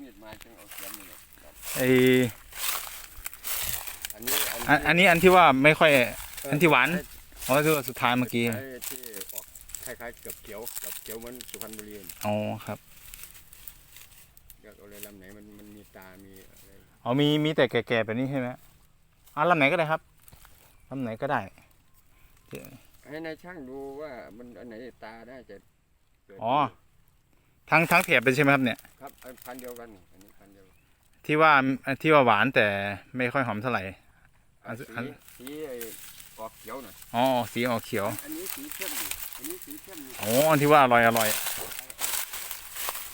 มีดมาจึงเอาเขียนนี่แหละครับไออันนี้อันอันนี้อันที่ว่าไม่ค่อย อันที่หวาน อ๋อที่ว่าสุดท้ายเมื่อกี้ไอ้ที่ออกคล้ายๆเกือบเขียวเกือบเขียวเหมือนสุพรรณบุรีอ๋อครับเลือกเอาเลยลำไหนมันมันมีตา มีอะไรอ๋อมีมีแต่แก่ๆแบบนี้ใช่ไหมอ่าลำไหนก็ได้ครับลำไหนก็ได้ ให้นายช่างดูว่ามันอันไหนตาได้จะเกิดอ๋อ ทั้งทั้งแถบเลยใช่ไหมครับเนี่ย ครับอันพันธุ์เดียวกันนี่อันนี้พันธุ์เดียวที่ว่าที่ว่าหวานแต่ไม่ค่อยหอมเท่าไหร่ อันสีอันสีไอ้ออกเขียวหน่อยอ๋อสีออกเขียวอันนี้สีเข้มนี่อันนี้สีเข้มนี่อ๋ออันที่ว่าอร่อยอร่อย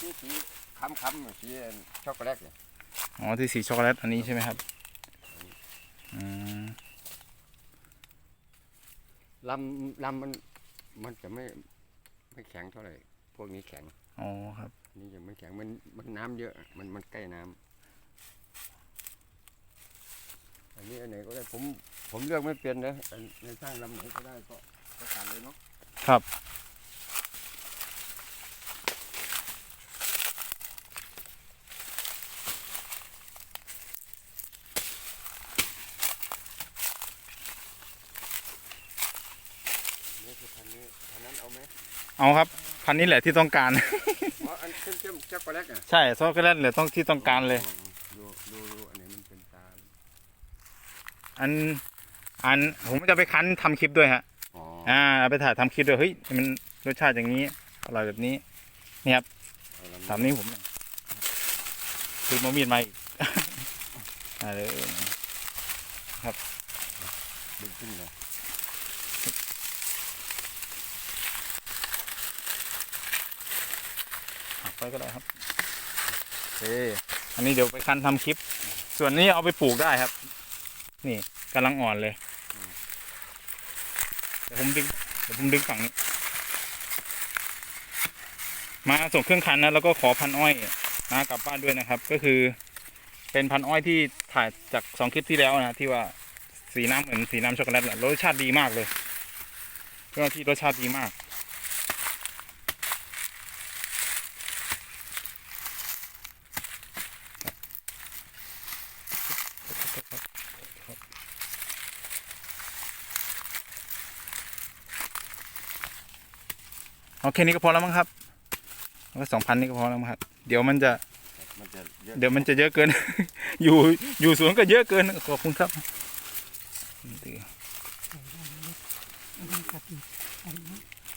นี่สีค้ำๆสีช็อกโกแลตเนี่ยอ๋อที่สีช็อกโกแลตอันนี้ใช่ไหมครับอืมลำลำมันมันจะไม่ไม่แข็งเท่าไหร่พวกนี้แข็ง อ๋อครับ นี่ยังไม่แข็งมันมันน้ำเยอะมันมันใกล้น้ำอันนี้อันไหนก็ได้ผมผมเลือกไม่เป็นนะอันในสร้างลำไหนก็ได้ก็ก็ตัดเลยเนาะครับนี่คือพันนี้พันนั้นเอาไหมเอาครับ พันนี้แหละที่ต้องการ อ๋ออันเข้มเข้มๆช็อกโกแลตอะใช่ช็อกโกแลตเลยต้องที่ต้องการเลย ดูดูดูอันไหนมันเป็นตาอันอันผมจะไปคั้นทำคลิปด้วยฮะอ๋ออ่าเอาไปถ่ายทำคลิปด้วยเฮ้ยมันรสชาติอย่างนี้อร่อยแบบนี้เอาลำตามนี้ผมคือมามีดมาอีกอ่าเลยดึงขึ้นเลย หัก ไปก็ได้ครับโอเคอันนี้เดี๋ยวไปคั้นทำคลิป ส่วนนี้เอาไปปลูกได้ครับ นี่กำลังอ่อนเลยเดี๋ยวผมดึงเดี๋ยวผมดึงฝั่งนี้มาส่งเครื่องคันนะแล้วก็ขอพันอ้อยนะกลับบ้านด้วยนะครับ ก็คือ เป็นพันอ้อยที่ถ่ายจากสองคลิปที่แล้วนะที่ว่าสีน้ำเหมือนสีน้ำช็อกโกแลตแหละรสชาติดีมากเลยเจ้าหน้าที่รสชาติดีมาก เอาแค่นี้ก็พอแล้วมั้งครับเอาสองพันนี่ก็พอแล้วมั้งครับ เดี๋ยวมันจะ มันจะเยอะเดี๋ยวมันจะเยอะเกิน อยู่อยู่สวนก็เยอะเกิน ขอบคุณครับ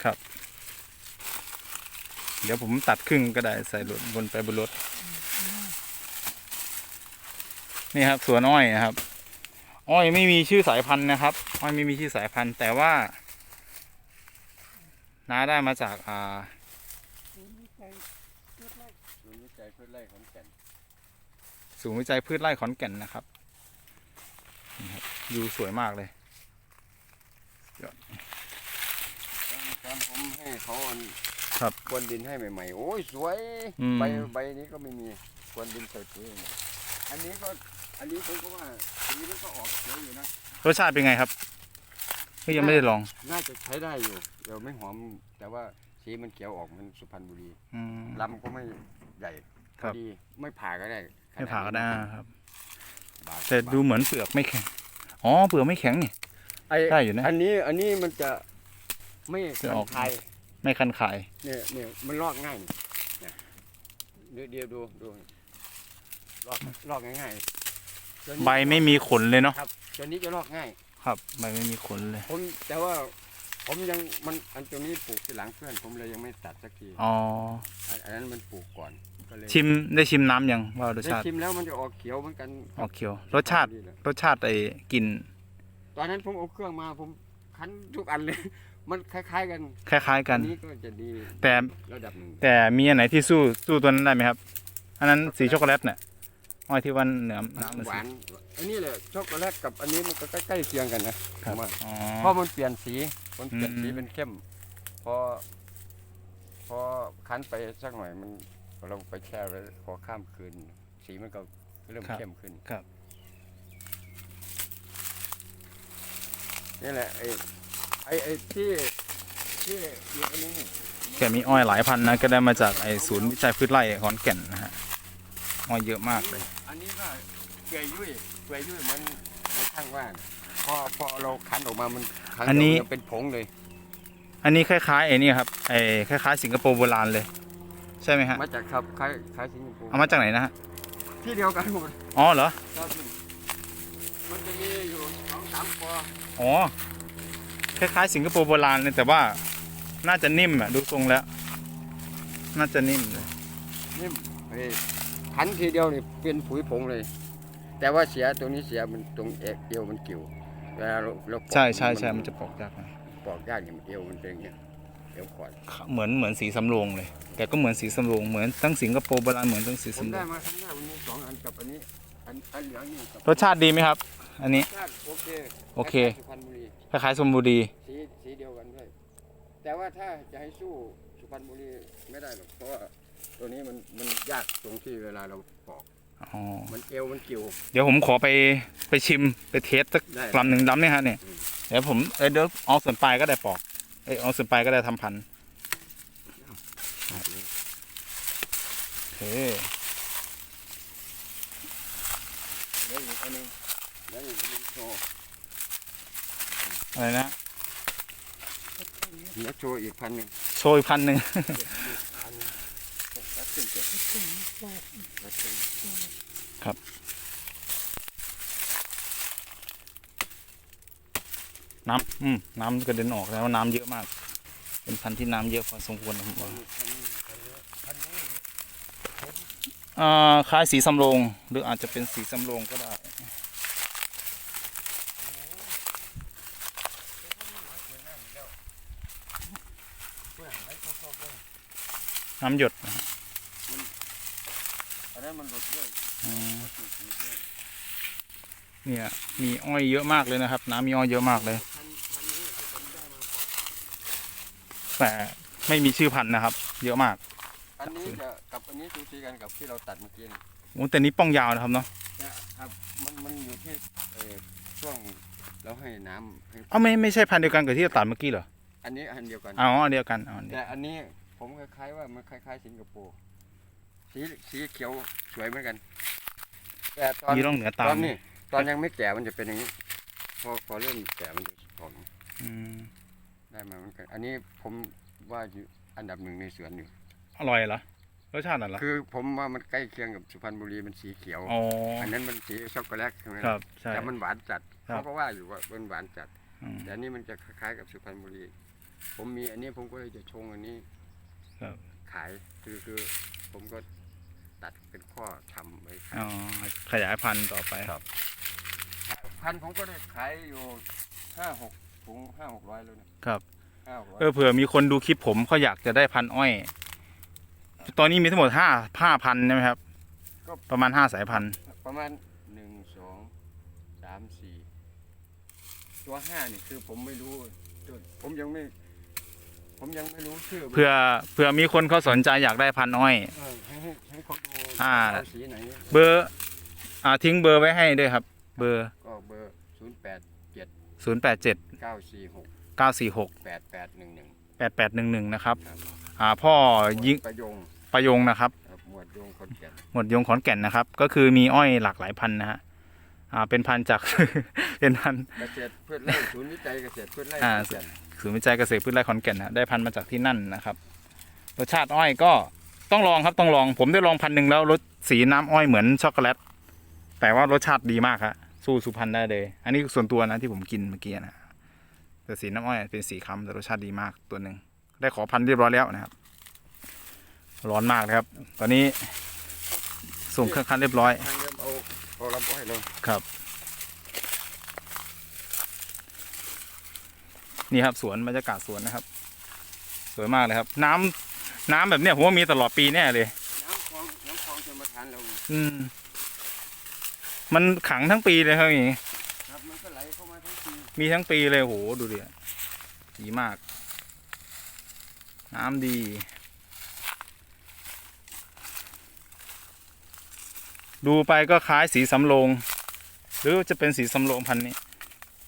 ครับ เดี๋ยวผมตัดครึ่งก็ได้ใส่รถบนไปบนรถ นี่ครับสวนอ้อยนะครับ อ้อยไม่มีชื่อสายพันธุ์นะครับ อ้อยไม่มีชื่อสายพันธุ์แต่ว่า น้าได้มาจากอ่าศูนย์วิจัยพืชไร่ขอนแก่นศูนย์วิจัยพืชไร่ขอนแก่นนะครับนี่ครับวิวสวยมากเลยตอนตอนผมให้เขาอันครับกวนดินให้ใหม่ๆ โอ้ยสวยอืมใบใบนี้ก็ไม่มีกวนดินใส่ปุ๋ยใหม่อันนี้ก็อันนี้ผมก็ว่าสีมันก็ออกเขียวอยู่นะรสชาติเป็นไงครับเฮ้ยยังไม่ได้ลอง น่าจะใช้ได้อยู่ เดี๋ยวไม่หอม แต่ว่าสีมันเขียวออกมันสุพรรณบุรีอืม ลำก็ไม่ใหญ่คพรัอบ ดีไม่ผ่าก็ได้ไม่ผ่าก็ได้ครับ บาทแต่ดูเหมือนเปลือกไม่แข็ง อ๋อ เปลือกไม่แข็งนี่ ไอ้ได้อยู่นะอันนี้อันนี้มันจะไม่จะออกคายไม่คันขาย เนี่ยเนี่ยมันลอกง่ายนี่เนี่ยเดี๋ยวเดี๋ยวดูดูลอกลอกง่ายๆตัวนี้ใบไม่มีขนเลยเนาะ ครับตัวนี้จะลอกง่าย ครับ ใบไม่มีขนเลย ผมแต่ว่า ผมยังมันอันตัวนี้ปลูกทีหลังเพื่อนผมเลยยังไม่ตัดสักทีอ๋ออันอันนั้นมันปลูกก่อนก็เลยชิมได้ชิมน้ำยังว่ารสได้ชาติชิมแล้วมันจะออกเขียวเหมือนกันออกเขียว รสชาติดีเลยรสชาติไอ้กลิ่นตอนนั้นผมเอาเครื่องมาผมคั้นทุกอันเลย มันคล้าย ๆ กันคล้าย ๆ กันอันี้ก็จะดีแต่ระดับหนึ่งแต่มีอันไหนที่สู้สู้ตัวนั้นได้ไหมครับ อันนั้นสีช็อกโกแลตเนี่ย อ้อยที่วันเหนือน้ำมันหสีวานอันนี้แหละช็อกโกแลตกับอันนี้มันก็ใกล้ๆเคียงกันนะครับผมว่าอ๋อเพราะมันเปลี่ยนสีมันเปลี่ยนสีอืมเป็นเข้มพอพอคั้นไปสักหน่อยมันเราไปแช่ไว้พอข้ามคืน สีมันก็เริ่มเข้มขึ้นครับนี่แหละไอ้ไอ้ไอ้ที่ที่อยู่อันนี้นี่แกมีอ้อยหลายพันธุ์นะก็ได้มาจากไอ้ศูนย์วิจัยพืชไร่ขอนแก่นนะฮะอ้อยเยอะมากเลย อันนี้ก็เกลือยยุ่ยเกลือยยุ่ยมันมันข้างว่างพอพอเราคั้นออกมามันคั้อันนี้ เดียวมัเป็นผงเลยอันนี้คล้ายๆไอ้นี่ครับไอ้คล้ายๆสิงคโปร์โบราณเลย ใช่ไหมฮะมาจากครับคล้ายคล้ายสิงคโปร์เอามาจากไหนนะฮะที่เดียวกันหมดอ๋อเหรอครับมันจะมีอยู่สองสามปออ๋อคล้ายๆสิงคโปร์โบราณเลยแต่ว่าน่าจะนิ่มอะดูทรงแล้ว น่าจะนิ่มเลยนี่เฮ้ย คั้นทีเดียวนี่เป็นปุ๋ยผงเลย แต่ว่าเสียตรงนี้เสียมันตรงเอวเอวมันกิ่วเวลาเราเราปอกใช่ใช่ใช่มันจะปอกยากหน่อยปอกยากอย่างเอวมันเป็นอย่างเงี้ยเอวขอดเหมือนเหมือนสีสำโรงเลย แต่ก็เหมือนสีสำโรงเหมือนทั้งสิงคโปร์โบราณเหมือนทั้งสีผมสำโรได้งมาครั้งแรกวันนี้สองอันกับอันนี้อันอันเหลืองนี่กับรสชาติดีไหมครับ อันนี้ ชาติโอเคโอเคสุพรรณบุรีคล้ายๆสมบูรีสีสีเดียวกันด้วย แต่ว่าถ้าจะให้สู้สุพรรณบุรีไม่ได้หรอกเพราะว่า ตัวนี้มันมันยากตรงที่เวลาเราปอกอ๋อมันเอวมันกิ่ว เดี๋ยวผมขอไปไปชิมไปเทสสักได้ลำหนึ่งลำเนี่ยฮะเนี่ยอืม เดี๋ยวผมเอ้ยเดี๋ยวเอาส่วนปลายก็ได้ปอกเอ้ยเอาส่วนปลายก็ได้ทำพันธุ์โอเคเดี๋ยวอีกอันหนึงเดี๋ยวอีกอันหนึงโชว์อะไรนะเดี๋ยวโชว์อีกพันหนึ่งโชยพันธุ์หนึ่งอันหนึง รัดขึ้นเจ็ดรัดขึ้นน้ำอืมน้ำกระเด็นออกแล้วน้ำเยอะมาก เป็นพันธุ์ที่น้ำเยอะพอสมควรนะผมว่าอ่าคล้ายสีสำโรงหรืออาจจะเป็นสีสำโรงก็ได้น้ำหยด นะฮะอันนั้นมันหลุดด้วยอืมมันหลุดด้วยเนี่ยมีอ้อยเยอะมากเลยนะครับ น้ำมีอ้อยเยอะมากเลยพันพันนี้ผมได้มาพอแต่ไม่มีชื่อพันธุ์นะครับ เยอะมากอันนี้จะกับอันนี้สูสีกันกับที่เราตัดเมื่อกี้นี่โอ้แต่นี้ป้องยาวนะครับเนาะแต่ครับมันมันอยู่ที่เอ่อช่วงเราให้น้ำให้เอ้าไม่ไม่ใช่พันธุ์เดียวกันกับที่เราตัดเมื่อกี้เหรออันนี้อันเดียวกันอ๋ออันเดียวกันอ๋ออันเดียวแต่อันนี้ผมคล้ายๆว่ามันคล้ายๆสิงคโปร์ สีสีเขียวสวยเหมือนกัน แต่ตอนมีร่องเหนือตตาอมนนี้ ตอนยังไม่แก่มันจะเป็นอย่างนี้ พอพอเริ่มแก่มันจะผอมอืมได้มาเหมือนกันอันนี้ผมว่าอยู่อันดับหนึ่งในสวนอยู่ อร่อยเหรอรสชาติน่ะเหรอคือผมว่ามันใกล้เคียงกับสุพรรณบุรีมันสีเขียว อ๋ออันนั้นมันสีช็อกโกแลตใช่ไหมครับใช่ แต่มันหวานจัดครับ เขาก็ว่าอยู่ว่ามันหวานจัด อืม แต่อันนี้มันจะคล้ายๆกับสุพรรณบุรี ผมมีอันนี้ผมก็เลยจะชงอันนี้ครับ ขาย คือคือผมก็ ตัดเป็นข้อทำไว้ขาอ๋ยอขยายพันธุ์ต่อไปครับ พันผมก็ได้ขายอยู่ห้าหกถุงห้าหกร้อยแล้วนะครับ ห้าหกร้อยเออเผื่อมีคนดูคลิปผมเขาอยากจะได้พันธุ์อ้อย ตอนนี้มีทั้งหมดห้าห้าพันใช่ไหมครับ ประมาณห้าสายพันธุ์ประมาณหนึ่งสองสามสี่ตัวห้านี่คือผมไม่รู้ตัวผมยังไม่ ผมยังไม่รู้ชื่อเผื่อเผื่อมีคนเขาสนใจอยากได้พันธุ์อ้อย เออให้ให้ให้เขาดูอ่า เสีไหนเบอร์อ่าทิ้งเบอร์ไว้ให้ด้วยครับ เบอร์ ก็เบอร์ศูนย์แปดศูนย์แปดเจ็ดเก้าสี่หกเก้าสี่หกแปดแปดหนึ่งหนึ่งแปดแปดหนึ่งหนึ่งนะครับครับอ่าพ่อยิงประยงประยงนะครับ ครับหมวดยงคนแก่นหมวดยงขอนแก่นนะครับ ก็คือมีอ้อยหลากหลายพันธุ์นะฮะอ่าเป็นพันธุ์จาก เป็นพันธุ์ เกษตรพืชไร่ศูนย์วิจัยเกษตรพืชไร่อ่า ขอนแก่น ศูนย์วิจัยเกษตรพืชไร่ขอนแก่นนะได้พันธุ์มาจากที่นั่นนะครับรสชาติอ้อยก็ต้องลองครับต้องลองผมได้ลองพันหนึ่งแล้วรสสีน้ำอ้อยเหมือนช็อกโกแลตแต่ว่ารสชาติดีมากครับสู้สุพรรณได้เลย อันนี้ส่วนตัวนะที่ผมกินเมื่อกี้นะแต่สีน้ำอ้อยเป็นสีคำแต่รสชาติดีมากตัวหนึ่งได้ขอพันธุ์เรียบร้อยแล้วนะครับ ร้อนมากนะครับ ตอนนี้ส่งเครื่องคันเรียบร้อยทางเริ่มเอาเอาลำอ้อยลงครับ นี่ครับสวนบรรยากาศสวนนะครับ สวยมากเลยครับ น้ำน้ำแบบเนี้ยผมว่ามีตลอดปีแน่เลยน้ำคลองน้ำคลองชนประทานเราอืม มันขังทั้งปีเลยครับอย่างงี้ครับมันก็ไหลเข้ามาทั้งปีมีทั้งปีเลยโหดูดิดีมาก น้ำดีดูไปก็คล้ายสีสำโรง หรือจะเป็นสีสำโรงพัน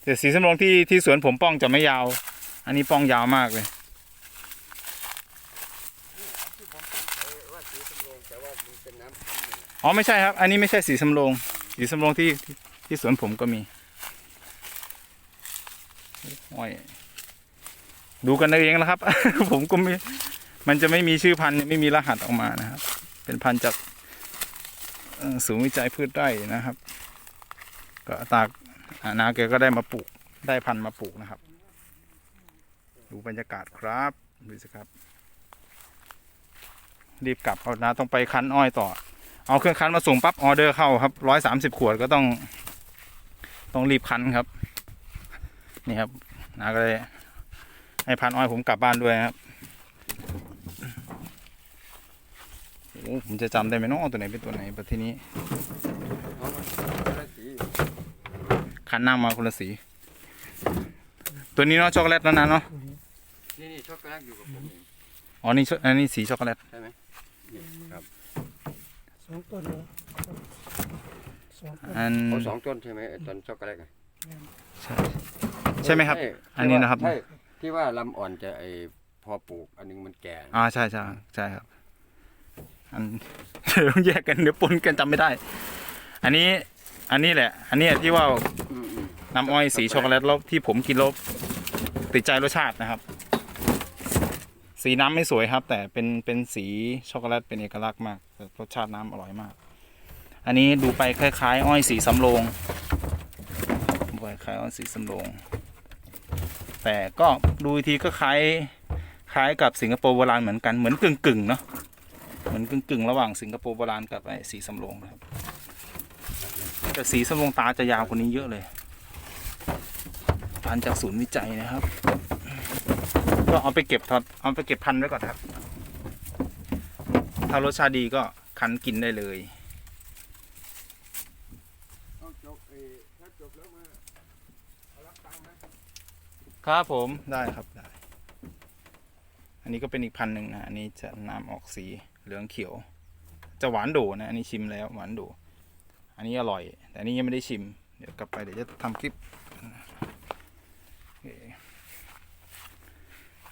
แต่สีสำโรงที่ที่สวนผมป้องจะไม่ยาว อันนี้ป้องยาวมากเลยอ๋อไม่ใช่ครับ อันนี้ไม่ใช่สีสำโรงสีสำโรงที่ที่ที่สวนผมก็มีอ้อยดูกันเอาเองนะครับ ผมก็ไม่มันจะไม่มีชื่อพันธุ์ไม่มีรหัสออกมานะครับ เป็นพันธุ์จากศูนย์วิจัยพืชไร่นะครับ ก็ตาก นาแกก็ได้มาปลูกได้พันธุ์มาปลูกนะครับ ดูบรรยากาศครับดูสิครับ รีบกลับเอานะต้องไปคั้นอ้อยต่อ เอาเครื่องคั้นมาส่งปั๊บออเดอร์เข้าครับร้อยสามสิบขวดก็ต้อง ต้องรีบคั้นครับ นี่ครับนาก็เลยให้พันอ้อยผมกลับบ้านด้วยครับโอ้ผมจะจำได้ไหมน้องตัวไหนเป็นตัวไหนประเทศนี้ คันหน้ามาคนละสี ตัวนี้เนาะช็อกโกแลตแล้วนะเนาะนี่นี่ช็อกโกแลตอยู่กับผมเองอ๋อนี่ช็อกอันนี้สีช็อกโกแลตใช่ไหมนี่ครับสองต้นเลยสองต้นอันเอาสองต้นใช่ไหมไอ้ต้นช็อกโกแลตอะใช่ใช่ไหมครับใช่อันนี้นะครับ ใช่ที่ว่าลำอ่อนจะไอพอปลูก อันนึงมันแก่อ่าใช่ใช่ใช่ครับ อันเดี๋ยวต้องแยกกันเดี๋ยวปนกันจำไม่ได้ อันนี้ อันนี้แหละ อันนี้ที่ว่าอืมอืม น้ำอ้อยสีช็อกโกแลตแล้วที่ผมกินแล้วติดใจรสชาตินะครับ สีน้ำไม่สวยครับ แต่เป็นเป็นสีช็อกโกแลตเป็นเอกลักษณ์มากแต่รสชาติน้ำอร่อยมาก อันนี้ดูไปคล้ายๆ อ้อยสีสำโรงดูไปคล้ายอ้อยสีสำโรงแต่ก็ดูอีกทีก็คล้ายคล้ายกับสิงคโปร์โบราณเหมือนกันเหมือนกึ่งกึ่งๆเนาะเหมือนกึ่งกึ่งๆระหว่างสิงคโปร์โบราณกับไอ้สีสำโรงนะครับแต่สีสำโรงตาจะยาวกว่านี้เยอะเลย พันธุ์จากศูนย์วิจัยนะครับ ก็เอาไปเก็บทอดเอาไปเก็บพันธุ์ไว้ก่อนครับ ถ้ารสชาติดีก็คั้นกินได้เลยเอาจบเออถ้าจบแล้วมาเอารับตังค์ไหมครับผมได้ครับได้ อันนี้ก็เป็นอีกพันธุ์หนึ่งนะ อันนี้จะน้ำออกสีเหลืองเขียว จะหวานโดนะ อันนี้ชิมแล้วหวานโด อันนี้อร่อย แต่อันนี้ยังไม่ได้ชิม เดี๋ยวกลับไปเดี๋ยวจะทำคลิปโอเค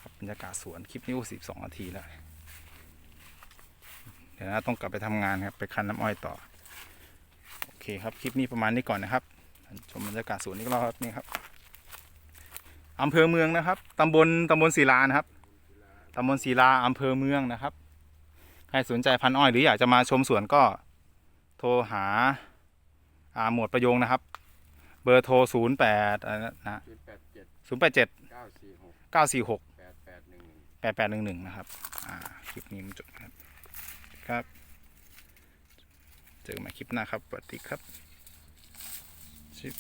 ครั บรรยากาศสวนคลิปนี้ก็สิบสองนาทีแล้วเดี๋ยวนะต้องกลับไปทำงานครับ ไปคั้นน้ำอ้อยต่อ โอเคครับ คลิปนี้ประมาณนี้ก่อนนะครับ ชมบรรยากาศสวนนี้ก็รอบนี่ครับอำเภอเมืองนะครับตำบลตำบลศิลานะครับตำบลศิลาอำเภอเมืองนะครับ ใครสนใจพันอ้อยหรืออยากจะมาชมสวนก็โทรหาอาหมวดประยงนะครับ เบอร์โทร 0 8อะไรนะศูนย์แปดเจ็ด0 8 7เก้าสี่หก9 4 6 ปดแปดหนึ่งหนึ่งนะครับ อ่า คลิปนี้มันจบครับ ครับ เจอกันใหม่คลิปหน้าครับ สวัสดีครับชิป